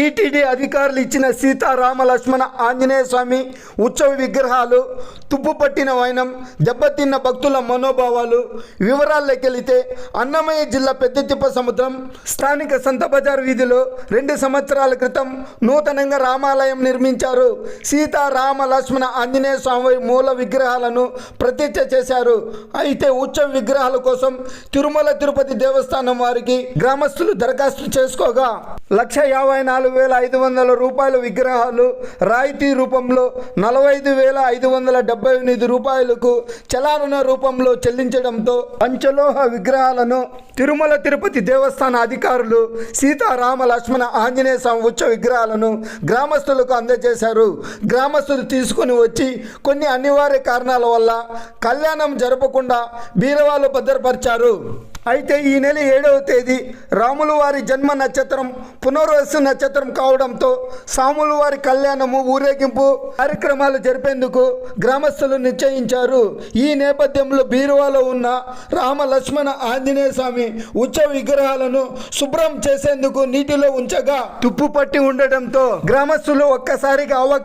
TTD అధికారులు ఇచ్చిన సీతారామ లక్ష్మణ ఆంజనేయ స్వామి ఉత్సవ విగ్రహాలు తుప్పు పట్టిన వైనం దెబ్బతిన్న భక్తుల మనోభావాలు వివరాల్లోకి వెళితే అన్నమయ్య జిల్లా పెద్దతిప్ప సముద్రం స్థానిక సంత బజార్ వీధిలో రెండు సంవత్సరాల క్రితం నూతనంగా రామాలయం నిర్మించారు. సీతారామ లక్ష్మణ ఆంజనేయ స్వామి మూల విగ్రహాలను ప్రతిష్ట చేశారు. అయితే ఉత్సవ విగ్రహాల కోసం తిరుమల తిరుపతి దేవస్థానం వారికి గ్రామస్తులు దరఖాస్తు చేసుకోగా. లక్ష యాభై నాలుగు వేల ఐదు వందల రూపాయల విగ్రహాలు రాయితీ రూపంలో నలభై ఐదు వేల ఐదు వందల డెబ్బై ఎనిమిది రూపాయలకు చలారణ రూపంలో చెల్లించడంతో పంచలోహ విగ్రహాలను తిరుమల తిరుపతి దేవస్థాన అధికారులు సీతారామ లక్ష్మణ ఆంజనేయ స్వామి ఉత్సవ విగ్రహాలను గ్రామస్తులకు అందజేశారు. గ్రామస్తులు తీసుకుని వచ్చి కొన్ని అనివార్య కారణాల వల్ల కళ్యాణం జరపకుండా బీరవాళ్ళు భద్రపరిచారు. అయితే ఈ నెల ఏడవ తేదీ రాములవారి జన్మ నక్షత్రం పునర్వసు నక్షత్రం కావడంతో సాములు వారి కళ్యాణము ఊరేగింపు కార్యక్రమాలు జరిపేందుకు గ్రామస్తులు నిశ్చయించారు. ఈ నేపథ్యంలో బీరువాలో ఉన్న రామ లక్ష్మణ ఆంజనేయ స్వామి ఉత్సవ విగ్రహాలను శుభ్రం చేసేందుకు నీటిలో ఉంచగా తుప్పు పట్టి ఉండటంతో గ్రామస్తులు ఒక్కసారిగా అవ